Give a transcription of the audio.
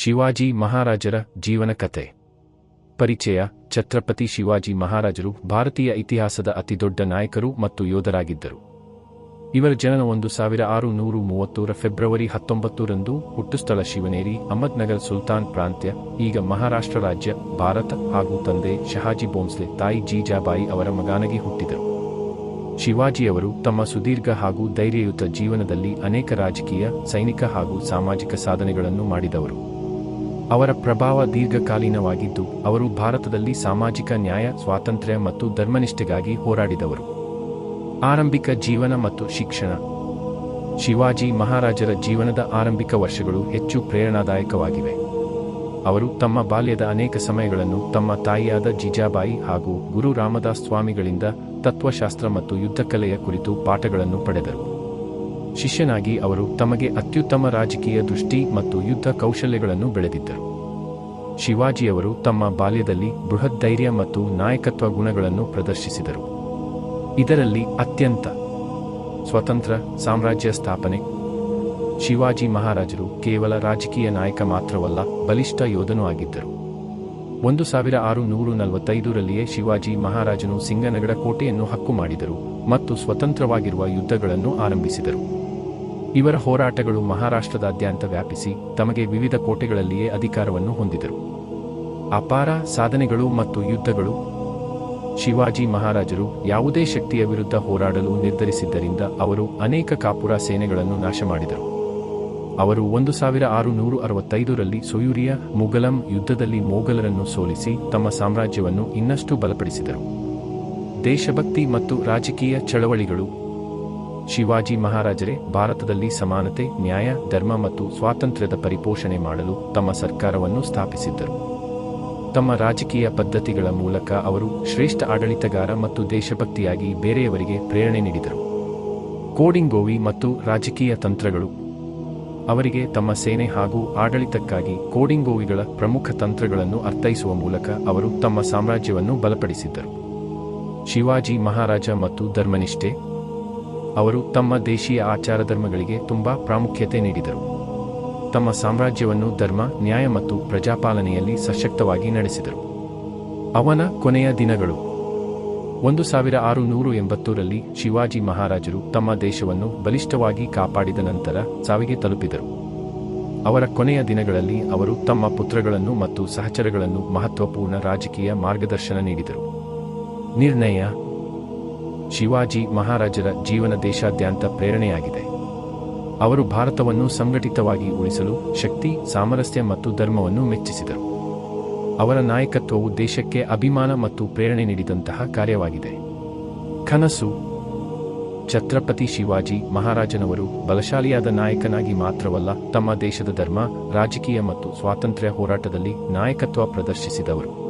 ಶಿವಾಜಿ ಮಹಾರಾಜರ ಜೀವನ ಕಥೆ ಪರಿಚಯ, ಛತ್ರಪತಿ ಶಿವಾಜಿ ಮಹಾರಾಜರು ಭಾರತೀಯ ಇತಿಹಾಸದ ಅತಿದೊಡ್ಡ ನಾಯಕರು ಮತ್ತು ಯೋಧರಾಗಿದ್ದರು. ಇವರ ಜನನ ಒಂದು ಸಾವಿರ ಆರು ನೂರು ಮೂವತ್ತೂರ ಫೆಬ್ರವರಿ ಹತ್ತೊಂಬತ್ತರಂದು ಹುಟ್ಟುಸ್ಥಳ ಶಿವನೇರಿ, ಅಹಮದ್ನಗರ್ ಸುಲ್ತಾನ್ ಪ್ರಾಂತ್ಯ, ಈಗ ಮಹಾರಾಷ್ಟ್ರ ರಾಜ್ಯ, ಭಾರತ ಹಾಗೂ ತಂದೆ ಶಹಾಜಿ ಬೋಮ್ಸ್ಲೆ ತಾಯಿ ಜೀಜಾಬಾಯಿ ಅವರ ಮಗಾನಗಿ ಹುಟ್ಟಿದರು. ಶಿವಾಜಿಯವರು ತಮ್ಮ ಸುದೀರ್ಘ ಹಾಗೂ ಧೈರ್ಯಯುತ ಜೀವನದಲ್ಲಿ ಅನೇಕ ರಾಜಕೀಯ, ಸೈನಿಕ ಹಾಗೂ ಸಾಮಾಜಿಕ ಸಾಧನೆಗಳನ್ನು ಮಾಡಿದವರು. ಅವರ ಪ್ರಭಾವ ದೀರ್ಘಕಾಲೀನವಾಗಿದ್ದು, ಅವರು ಭಾರತದಲ್ಲಿ ಸಾಮಾಜಿಕ ನ್ಯಾಯ, ಸ್ವಾತಂತ್ರ್ಯ ಮತ್ತು ಧರ್ಮನಿಷ್ಠೆಗಾಗಿ ಹೋರಾಡಿದವರು. ಆರಂಭಿಕ ಜೀವನ ಮತ್ತು ಶಿಕ್ಷಣ. ಶಿವಾಜಿ ಮಹಾರಾಜರ ಜೀವನದ ಆರಂಭಿಕ ವರ್ಷಗಳು ಹೆಚ್ಚು ಪ್ರೇರಣಾದಾಯಕವಾಗಿವೆ. ಅವರು ತಮ್ಮ ಬಾಲ್ಯದ ಅನೇಕ ಸಮಯಗಳನ್ನು ತಮ್ಮ ತಾಯಿಯಾದ ಜಿಜಾಬಾಯಿ ಹಾಗೂ ಗುರು ರಾಮದಾಸ್ ಸ್ವಾಮಿಗಳಿಂದ ತತ್ವಶಾಸ್ತ್ರ ಮತ್ತು ಯುದ್ಧಕಲೆಯ ಕುರಿತು ಪಾಠಗಳನ್ನು ಪಡೆದರು. ಶಿಷ್ಯನಾಗಿ ಅವರು ತಮಗೆ ಅತ್ಯುತ್ತಮ ರಾಜಕೀಯ ದೃಷ್ಟಿ ಮತ್ತು ಯುದ್ಧ ಕೌಶಲ್ಯಗಳನ್ನು ಬೆಳೆದಿದ್ದರು. ಶಿವಾಜಿಯವರು ತಮ್ಮ ಬಾಲ್ಯದಲ್ಲಿ ಬೃಹತ್ ಧೈರ್ಯ ಮತ್ತು ನಾಯಕತ್ವ ಗುಣಗಳನ್ನು ಪ್ರದರ್ಶಿಸಿದರು. ಇದರಲ್ಲಿ ಅತ್ಯಂತ ಸ್ವತಂತ್ರ ಸಾಮ್ರಾಜ್ಯ ಸ್ಥಾಪನೆ. ಶಿವಾಜಿ ಮಹಾರಾಜರು ಕೇವಲ ರಾಜಕೀಯ ನಾಯಕ ಮಾತ್ರವಲ್ಲ, ಬಲಿಷ್ಠ ಯೋಧನೂ ಆಗಿದ್ದರು. ಒಂದು ಸಾವಿರ ಆರು ನೂರು ನಲವತ್ತೈದರಲ್ಲಿಯೇ ಶಿವಾಜಿ ಮಹಾರಾಜನು ಸಿಂಗನಗಡ ಕೋಟೆಯನ್ನು ಹಕ್ಕು ಮಾಡಿದರು ಮತ್ತು ಸ್ವತಂತ್ರವಾಗಿರುವ ಯುದ್ಧಗಳನ್ನು ಆರಂಭಿಸಿದರು. ಇವರ ಹೋರಾಟಗಳು ಮಹಾರಾಷ್ಟ್ರದಾದ್ಯಂತ ವ್ಯಾಪಿಸಿ ತಮಗೆ ವಿವಿಧ ಕೋಟೆಗಳಲ್ಲಿಯೇ ಅಧಿಕಾರವನ್ನು ಹೊಂದಿದರು. ಅಪಾರ ಸಾಧನೆಗಳು ಮತ್ತು ಯುದ್ಧಗಳು. ಶಿವಾಜಿ ಮಹಾರಾಜರು ಯಾವುದೇ ಶಕ್ತಿಯ ವಿರುದ್ಧ ಹೋರಾಡಲು ನಿರ್ಧರಿಸಿದ್ದರಿಂದ ಅವರು ಅನೇಕ ಕಾಪುರ ಸೇನೆಗಳನ್ನು ನಾಶ ಮಾಡಿದರು ಅವರು ಒಂದು ಸಾವಿರ ಆರು ನೂರು ಅರವತ್ತೈದರಲ್ಲಿ ಸೊಯೂರಿಯ ಮುಗಲಂ ಯುದ್ಧದಲ್ಲಿ ಮೊಘಲರನ್ನು ಸೋಲಿಸಿ ತಮ್ಮ ಸಾಮ್ರಾಜ್ಯವನ್ನು ಇನ್ನಷ್ಟು ಬಲಪಡಿಸಿದರು. ದೇಶಭಕ್ತಿ ಮತ್ತು ರಾಜಕೀಯ ಚಳವಳಿಗಳು ಶಿವಾಜಿ ಮಹಾರಾಜರೇ, ಭಾರತದಲ್ಲಿ ಸಮಾನತೆ, ನ್ಯಾಯ, ಧರ್ಮ ಮತ್ತು ಸ್ವಾತಂತ್ರ್ಯದ ಪರಿಪೋಷಣೆ ಮಾಡಲು ತಮ್ಮ ಸರ್ಕಾರವನ್ನು ಸ್ಥಾಪಿಸಿದ್ದರು. ತಮ್ಮ ರಾಜಕೀಯ ಪದ್ಧತಿಗಳ ಮೂಲಕ ಅವರು ಶ್ರೇಷ್ಠ ಆಡಳಿತಗಾರ ಮತ್ತು ದೇಶಭಕ್ತಿಯಾಗಿ ಬೇರೆಯವರಿಗೆ ಪ್ರೇರಣೆ ನೀಡಿದರು. ಕೋಡಿಂಗೋವಿ ಮತ್ತು ರಾಜಕೀಯ ತಂತ್ರಗಳು. ಅವರಿಗೆ ತಮ್ಮ ಸೇನೆ ಹಾಗೂ ಆಡಳಿತಕ್ಕಾಗಿ ಕೋಡಿಂಗೋವಿಗಳ ಪ್ರಮುಖ ತಂತ್ರಗಳನ್ನು ಅರ್ಥೈಸುವ ಮೂಲಕ ಅವರು ತಮ್ಮ ಸಾಮ್ರಾಜ್ಯವನ್ನು ಬಲಪಡಿಸಿದ್ದರು. ಶಿವಾಜಿ ಮಹಾರಾಜ ಮತ್ತು ಧರ್ಮನಿಷ್ಠೆ ಅವರು ತಮ್ಮ ದೇಶೀಯ ಆಚಾರ ಧರ್ಮಗಳಿಗೆ ತುಂಬಾ ಪ್ರಾಮುಖ್ಯತೆ ನೀಡಿದರು. ತಮ್ಮ ಸಾಮ್ರಾಜ್ಯವನ್ನು ಧರ್ಮ, ನ್ಯಾಯ ಮತ್ತು ಪ್ರಜಾಪಾಲನೆಯಲ್ಲಿ ಸಶಕ್ತವಾಗಿ ನಡೆಸಿದರು. ಅವನ ಕೊನೆಯ ದಿನಗಳು. ಒಂದು ಸಾವಿರ ಆರು ನೂರು ಎಂಬತ್ತರಲ್ಲಿ ಶಿವಾಜಿ ಮಹಾರಾಜರು ತಮ್ಮ ದೇಶವನ್ನು ಬಲಿಷ್ಠವಾಗಿ ಕಾಪಾಡಿದ ನಂತರ ಸಾವಿಗೆ ತಲುಪಿದರು. ಅವರ ಕೊನೆಯ ದಿನಗಳಲ್ಲಿ ಅವರು ತಮ್ಮ ಪುತ್ರಗಳನ್ನು ಮತ್ತು ಸಹಚರಗಳನ್ನು ಮಹತ್ವಪೂರ್ಣ ರಾಜಕೀಯ ಮಾರ್ಗದರ್ಶನ ನೀಡಿದರು. ನಿರ್ಣಯ ಶಿವಾಜಿ ಮಹಾರಾಜರ ಜೀವನ ದೇಶಾದ್ಯಂತ ಪ್ರೇರಣೆಯಾಗಿದೆ. ಅವರು ಭಾರತವನ್ನು ಸಂಘಟಿತವಾಗಿ ಉಳಿಸಲು ಶಕ್ತಿ, ಸಾಮರಸ್ಯ ಮತ್ತು ಧರ್ಮವನ್ನು ಮೆಚ್ಚಿಸಿದರು. ಅವರ ನಾಯಕತ್ವವು ದೇಶಕ್ಕೆ ಅಭಿಮಾನ ಮತ್ತು ಪ್ರೇರಣೆ ನೀಡಿದಂತಹ ಕಾರ್ಯವಾಗಿದೆ. ಕನಸು. ಛತ್ರಪತಿ ಶಿವಾಜಿ ಮಹಾರಾಜನವರು ಬಲಶಾಲಿಯಾದ ನಾಯಕನಾಗಿ ಮಾತ್ರವಲ್ಲ, ತಮ್ಮ ದೇಶದ ಧರ್ಮ, ರಾಜಕೀಯ ಮತ್ತು ಸ್ವಾತಂತ್ರ್ಯ ಹೋರಾಟದಲ್ಲಿ ನಾಯಕತ್ವ ಪ್ರದರ್ಶಿಸಿದವರು.